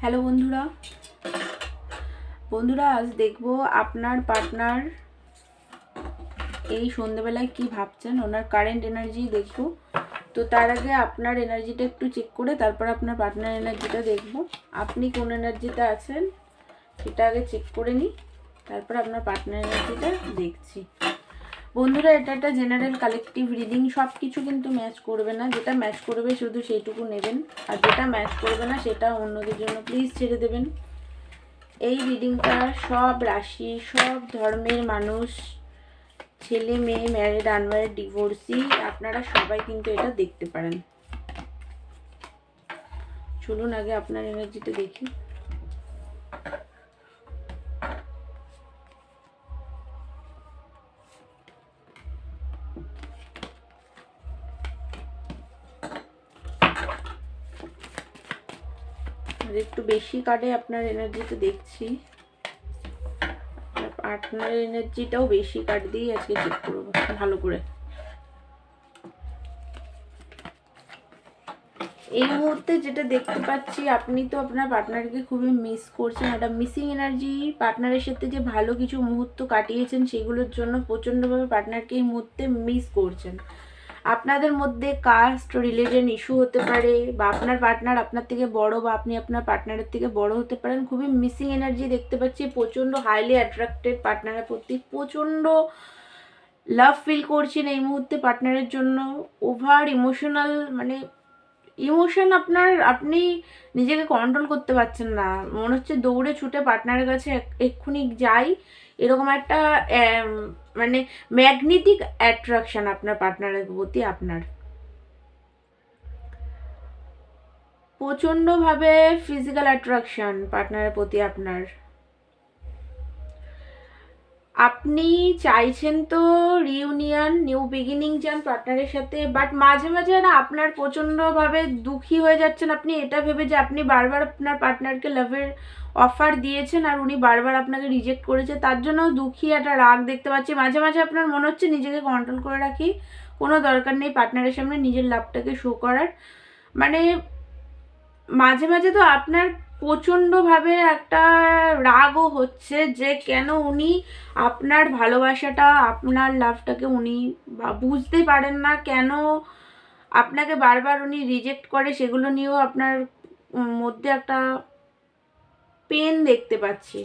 Hello বন্ধুরা। বন্ধুরা, আজ দেখব আপনার পার্টনার এই সন্ধেবেলায় কি ভাবছেন? ওনার কারেন্ট এনার্জি দেখব। তো তার আগে আপনার এনার্জিটা একটু চেক করে তারপর আপনার পার্টনার এনার্জিটা দেখব। আপনি কোন এনার্জিতে আছেন? সেটা আগে চেক করে নিই। তারপর আপনার পার্টনার এনার্জিটা দেখছি। বন্ধুরা, এটা একটা জেনারেল কালেকটিভ রিডিং সব কিছু কিন্তু ম্যাচ করবে না। যেটা ম্যাচ করবে শুধু সেইটুকু নেবেন, আর যেটা ম্যাচ করবে না, সেটা অন্যদের জন্য প্লিজ ছেড়ে দেবেন। এই রিডিংটা সব রাশি, সব ধর্মের মানুষ, ছেলে, মেয়ে ম্যারিড আনম্যারিড ডিভোর্সি আপনারা সবাই কিন্তু এটা দেখতে পারেন। চলুন আগে আপনার এনার্জিটা দেখি। একটু বেশি কাটে, আপনার এনার্জিতে দেখছি। আপনার এনার্জিটাও বেশি কাট দিয়ে আজকে চেক করব, ভালো করে। এই মুহূর্তে যেটা দেখতে পাচ্ছি, আপনি তো আপনার পার্টনারকে খুবই মিস করছেন, একটা মিসিং এনার্জি পার্টনারের সাথে যে ভালো কিছু মুহূর্ত কাটিয়েছেন, সেগুলোর জন্য প্রচণ্ডভাবে পার্টনারকে এই মুহূর্তে মিস করছেন। আপনাদের মধ্যে কাস্ট রিলিজন ইস্যু হতে পারে বা আপনার পার্টনার আপনার থেকে বড় বা আপনি আপনার পার্টনারের থেকে বড় হতে পারেন, খুবই মিসিং এনার্জি দেখতে পাচ্ছি। প্রচণ্ড হাইলি অ্যাট্রাক্টেড পার্টনারের প্রতি প্রচণ্ড লাভ ফিল করছেন এই মুহূর্তে পার্টনারের জন্য। ওভার ইমোশনাল মানে ইমোশন আপনার, আপনি নিজেকে কন্ট্রোল করতে পারছেন না। মনে হচ্ছে দৌড়ে ছুটে পার্টনারের কাছে এক- এক্ষুনি যাই। এরকম একটা মানে ম্যাগনেটিক অ্যাট্রাকশন আপনার পার্টনারের প্রতি আপনার। প্রচণ্ডভাবে ফিজিক্যাল অ্যাট্রাকশন পার্টনারের প্রতি আপনার। আপনি চাইছেন তো রিউনিয়ন নিউ বিগিনিং চান পার্টনারের সাথে বাট মাঝে মাঝে না আপনার প্রচণ্ডভাবে দুঃখী হয়ে যাচ্ছেন। আপনি এটা ভেবে যে আপনি বারবার আপনার পার্টনারকে লাভের অফার দিয়েছেন আর উনি বারবার আপনাকে রিজেক্ট করেছে, তার জন্য দুঃখী একটা রাগ দেখতে পাচ্ছি। মাঝে মাঝে আপনার মনে হচ্ছে নিজেকে কন্ট্রোল করে রাখি, কোনো দরকার নেই পার্টনারের সামনে নিজের লাভটাকে শো করার। মানে মাঝে মাঝে তো আপনার প্রচণ্ডভাবে একটা রাগও হচ্ছে যে কেন উনি আপনার ভালোবাসাটা, আপনার লাভটাকে উনি বুঝতে পারেন না, কেন আপনাকে বারবার উনি রিজেক্ট করে, সেগুলো নিয়েও আপনার মধ্যে একটা পেন দেখতে পাচ্ছি।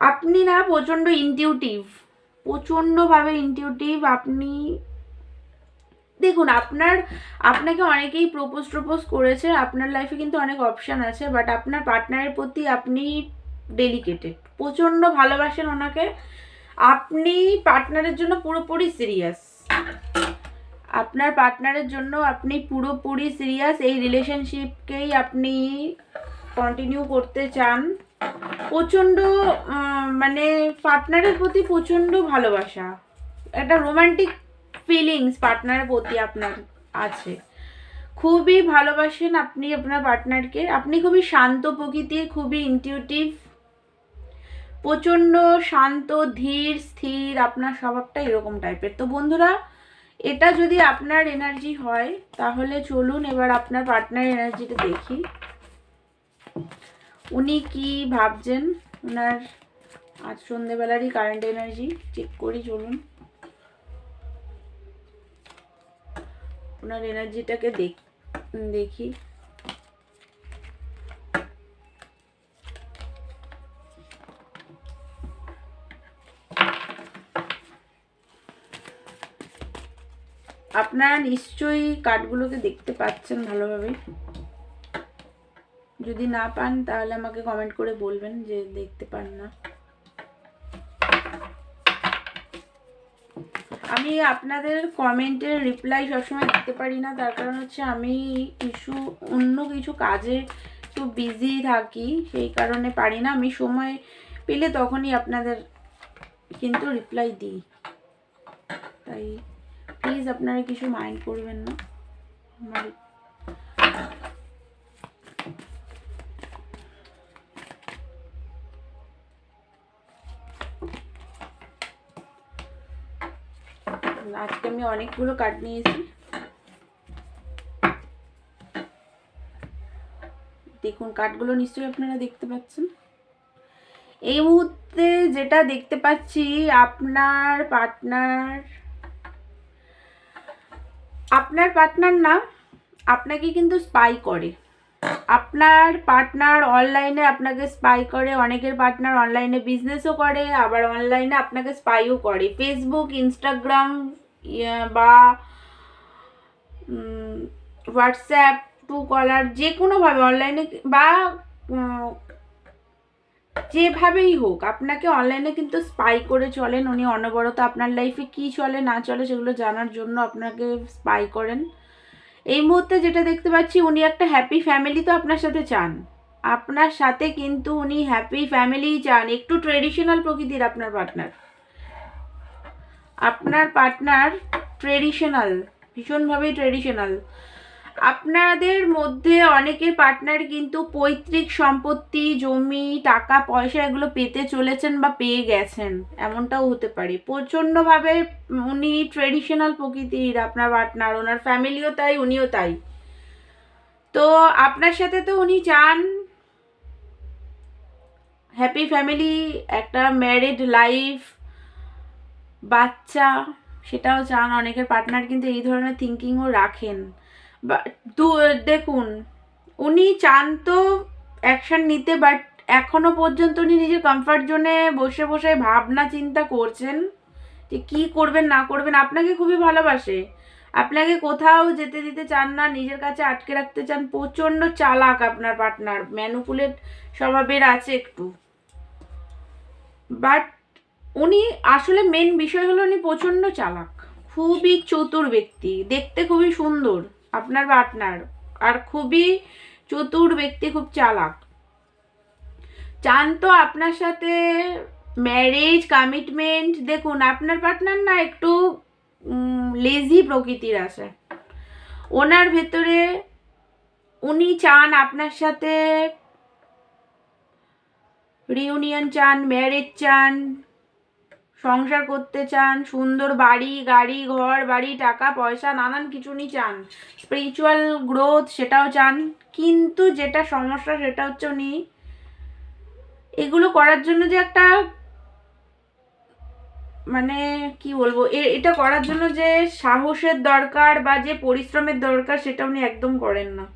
আপনি না প্রচণ্ড ইনটিউটিভ প্রচণ্ডভাবে ইনটিউটিভ আপনি দেখুন, আপনার, আপনাকে অনেকেই প্রপোজ প্রপোজ করেছে, আপনার লাইফে কিন্তু অনেক অপশান আছে বাট আপনার পার্টনারের প্রতি আপনি ডেলিকেটেড প্রচণ্ড ভালোবাসেন ওনাকে। আপনি পার্টনারের জন্য পুরোপুরি সিরিয়াস আপনার পার্টনারের জন্য আপনি পুরোপুরি সিরিয়াস এই রিলেশনশিপকেই আপনি কন্টিনিউ করতে চান, প্রচণ্ড মানে পার্টনারের প্রতি প্রচণ্ড ভালোবাসা। একটা রোমান্টিক ফিলিংস পার্টনারের প্রতি আপনার আছে। খুবই ভালোবাসেন আপনি আপনার পার্টনারকে আপনি খুবই শান্ত প্রকৃতির, খুবই ইনটিউটিভ প্রচণ্ড শান্ত, ধীর, স্থির, আপনার স্বভাবটা এরকম টাইপের তো বন্ধুরা, এটা যদি আপনার এনার্জি হয়, তাহলে চলুন এবার আপনার পার্টনার এনার্জিটা দেখি। উনি কি ভাবছেন? ওনার আজ সন্ধেবেলারই কারেন্ট এনার্জি চেক করি, চলুন। ওনার এনার্জিটাকে দেখ দেখি। আপনারা নিশ্চয়ই কার্ডগুলোকে দেখতে পাচ্ছেন ভালোভাবে। যদি না পান, তাহলে আমাকে কমেন্ট করে বলবেন যে দেখতে পান না। আমি আপনাদের কমেন্টের রিপ্লাই সবসময় দিতে পারি না, তার কারণ হচ্ছে আমি কিছু, অন্য কিছু কাজে একটু বিজি থাকি, সেই কারণে পারি না। আমি সময় পেলে তখনই আপনাদের কিন্তু রিপ্লাই দিই। তাই প্লিজ আপনারা কিছু মাইন্ড করবেন না। আমার আজকে আমি অনেকগুলো কাঠ নিয়েছি। দেখুন, কাঠগুলো নিশ্চয়ই আপনারা দেখতে পাচ্ছেন। এই মুহূর্তে যেটা দেখতে পাচ্ছি, আপনার পার্টনার আপনার পার্টনার না আপনাকে কিন্তু স্পাই করে। আপনার পার্টনার অনলাইনে আপনাকে স্পাই করে, অনেকের পার্টনার অনলাইনে বিজনেসও করে, আবার অনলাইনে আপনাকে স্পাইও করে। ফেসবুক ইনস্টাগ্রাম বা হোয়াটসঅ্যাপ টু কলার যে কোনোভাবে অনলাইনে বা যেভাবেই হোক, আপনাকে অনলাইনে কিন্তু স্পাই করে চলেন। উনি অনবরত আপনার লাইফে কি চলে, না চলে, সেগুলো জানার জন্য আপনাকে স্পাই করেন। এই মুহূর্তে যেটা দেখতে পাচ্ছি, উনি একটা হ্যাপি ফ্যামিলি তো আপনার সাথে চান। আপনার সাথে কিন্তু উনি হ্যাপি ফ্যামিলি চান, একটু ট্রেডিশনাল প্রকৃতির আপনার পার্টনার আপনার পার্টনার ট্রেডিশনাল ভীষণভাবেই ট্রেডিশনাল আপনাদের মধ্যে অনেকের পার্টনার কিন্তু পৈতৃক সম্পত্তি, জমি, টাকা, পয়সা এগুলো পেতে চলেছেন বা পেয়ে গেছেন। এমনটাও হতে পারে। প্রচণ্ডভাবে উনি ট্রেডিশনাল প্রকৃতির আপনার পার্টনার ওনার ফ্যামিলিও তাই, উনিও তাই। তো আপনার সাথে তো উনি চান হ্যাপি ফ্যামিলি একটা ম্যারিড লাইফ বাচ্চা, সেটাও চান। অনেকের পার্টনার কিন্তু এই ধরনের থিঙ্কিংও রাখেন। দেখুন, উনি চান তো অ্যাকশন নিতে বাট এখনও পর্যন্ত উনি নিজের কমফর্ট জোনে বসে বসে ভাবনা চিন্তা করছেন যে কি করবেন, না করবেন, আপনাকে খুবই ভালোবাসে। আপনাকে কোথাও যেতে দিতে চান না, নিজের কাছে আটকে রাখতে চান, প্রচণ্ড চালাক আপনার পার্টনার ম্যানুপুলেট স্বভাবের আছে একটু। বাট উনি, আসলে মেন বিষয় হলো উনি প্রচণ্ড চালাক, খুবই চতুর ব্যক্তি, দেখতে খুবই সুন্দর। আপনার পার্টনার আর খুবই চতুর ব্যক্তি, খুব চালাক। চান তো আপনার সাথে ম্যারেজ কমিটমেন্ট দেখুন, আপনার পার্টনার না একটু লেজি প্রকৃতির আছে। ওনার ভেতরে উনি চান আপনার সাথে রিউনিয়ন চান ম্যারেজ চান সংসার করতে চান, সুন্দর বাড়ি, গাড়ি, ঘর, বাড়ি, টাকা, পয়সা, নানান কিছু চান স্পিরিচুয়াল গ্রোথ সেটাও চান, কিন্তু যেটা সমস্যা সেটা হচ্ছে উনি এগুলো করার জন্য যে একটা মানে কি বলব এটা করার জন্য যে সাহসের দরকার বা যে পরিশ্রমের দরকার সেটা উনি একদম করেন না।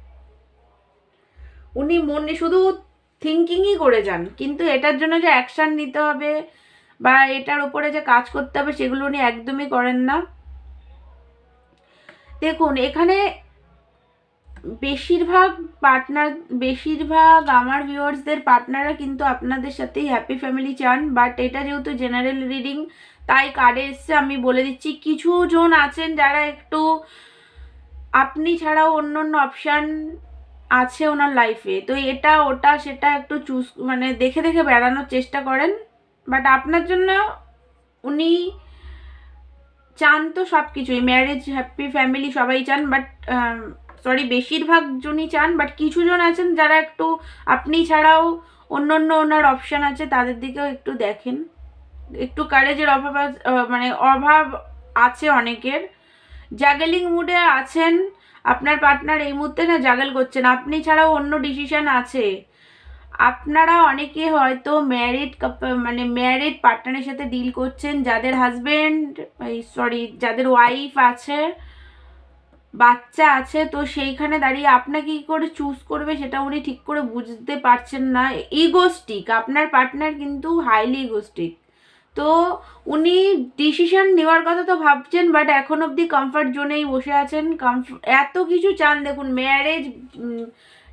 উনি মনে শুধু থিঙ্কিংই করে যান, কিন্তু এটার জন্য যে অ্যাকশন নিতে হবে বা এটার উপরে যে কাজ করতে হবে সেগুলো উনি একদমই করেন না। দেখুন, এখানে বেশিরভাগ পার্টনার বেশিরভাগ আমার ভিউয়ার্সদের পার্টনাররা কিন্তু আপনাদের সাথেই হ্যাপি ফ্যামিলি চান বাট এটা যেহেতু জেনারেল রিডিং তাই কার্ডে এসছে, আমি বলে দিচ্ছি, কিছু জন আছেন যারা একটু আপনি ছাড়াও অন্য অন্য অপশান আছে ওনার লাইফে তো এটা, ওটা, সেটা একটু চুজ মানে দেখে দেখে বেড়ানোর চেষ্টা করেন। বাট আপনার জন্য উনি চান তো সব কিছুই ম্যারেজ হ্যাপি ফ্যামিলি সবাই চান বাট সরি বেশিরভাগ জনই চান বাট কিছু জন আছেন যারা একটু আপনি ছাড়াও অন্য অন্য ওনার অপশান আছে, তাদের দিকেও একটু দেখেন। একটু কারেজের অভাব মানে অভাব আছে অনেকের। জাগেলিং মুডে আছেন, আপনার পার্টনার এই মুহূর্তে না জাগেল করছেন। আপনি ছাড়াও অন্য ডিসিশন আছে। আপনারা অনেকে হয়তো ম্যারিড মানে ম্যারিড পার্টনারের সাথে ডিল করছেন, যাদের হাজবেন্ড সরি যাদের ওয়াইফ আছে, বাচ্চা আছে, তো সেইখানে দাঁড়িয়ে আপনাকে কী করে চুজ করবে সেটা উনি ঠিক করে বুঝতে পারছেন না। ইগোস্টিক আপনার পার্টনার কিন্তু হাইলি ইগোস্টিক তো উনি ডিসিশন নেওয়ার কথা তো ভাবছেন বাট এখন অবধি কমফর্ট জোনেই বসে আছেন। কমফ- এত কিছু চান, দেখুন ম্যারেজ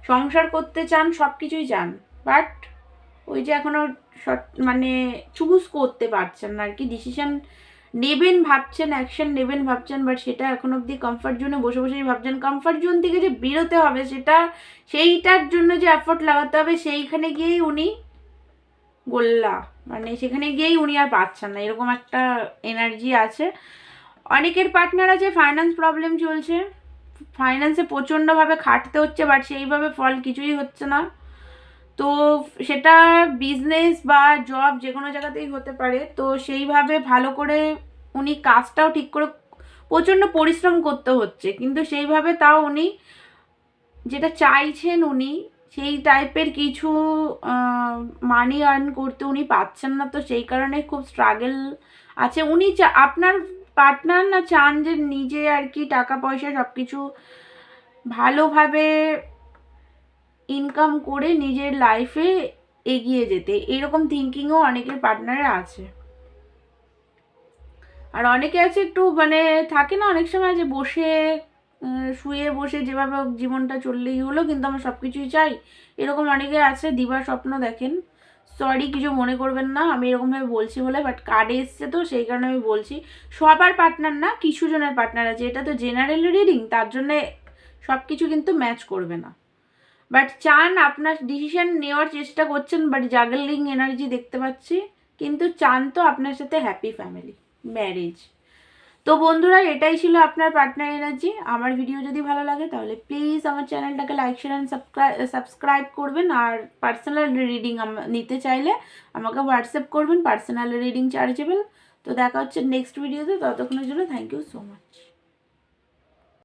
সংসার করতে চান সব কিছুই চান। বাট ওই যে এখনও সট- মানে চুজ করতে পারছেন না আর কি ডিসিশন নেবেন ভাবছেন অ্যাকশন নেবেন ভাবছেন বাট সেটা এখন অবধি কমফর্ট জোনে বসে বসেই ভাবছেন। কমফর্ট জোন থেকে যে বেরোতে হবে সেটা, সেইটার জন্য যে এফোর্ট লাগাতে হবে, সেইখানে গিয়েই উনি গোল্লা। মানে সেখানে গিয়েই উনি আর পাচ্ছেন না। এরকম একটা এনার্জি আছে। অনেকের পার্টনার আছে ফাইন্যান্স প্রবলেম চলছে। ফাইন্যান্সে প্রচণ্ডভাবে খাটতে হচ্ছে বাট সেইভাবে ফল কিছুই হচ্ছে না। তো সেটা বিজনেস বা জব যে কোনো জায়গাতেই হতে পারে, তো সেইভাবে ভালো করে উনি কাজটাও ঠিক করে প্রচণ্ড পরিশ্রম করতে হচ্ছে। কিন্তু সেইভাবে তাও উনি যেটা চাইছেন উনি, সেই টাইপের কিছু মানি আর্ন করতে উনি পাচ্ছেন না। তো সেই কারণে খুব স্ট্রাগল আছে। উনি চা- আপনার পার্টনার না চান যে নিজে আর কি টাকা পয়সা সব কিছু ভালোভাবে ইনকাম করে নিজের লাইফে এগিয়ে যেতে। এরকম থিঙ্কিংও অনেকের পার্টনারের আছে। আর অনেকে আছে একটু মানে থাকে না অনেক সময় যে বসে শুয়ে বসে যেভাবে জীবনটা চললেই হলো, কিন্তু আমরা সব কিছুই চাই। এরকম অনেকে আছে, দিবার স্বপ্ন দেখেন। সরি কিছু মনে করবেন না, আমি এরকমভাবে বলছি বলে বাট কার্ডে এসছে তো, সেই কারণে আমি বলছি। সবার পার্টনার না, কিছু জনের পার্টনার আছে। এটা তো জেনারেল রিডিং তার জন্যে সব কিছু কিন্তু ম্যাচ করবে না। বাট চান আপনার ডিসিশন নেওয়ার চেষ্টা করছেন বাট জাগলিং এনার্জি দেখতে পাচ্ছি। কিন্তু চান তো আপনার সাথে হ্যাপি ফ্যামিলি ম্যারেজ তো বন্ধুরা, এটাই ছিল আপনার পার্টনার এনার্জি আমার ভিডিও যদি ভালো লাগে, তাহলে প্লিজ আমার চ্যানেলটাকে লাইক শেয়ার অ্যান্ড সাবস্ক্রাইব করবেন। আর পার্সোনাল রিডিং নিতে চাইলে আমাকে হোয়াটসঅ্যাপ করবেন পার্সোনাল রিডিং চার্জেবল তো দেখা হচ্ছে নেক্সট ভিডিওতে ততক্ষণের জন্য থ্যাংক ইউ সো মাচ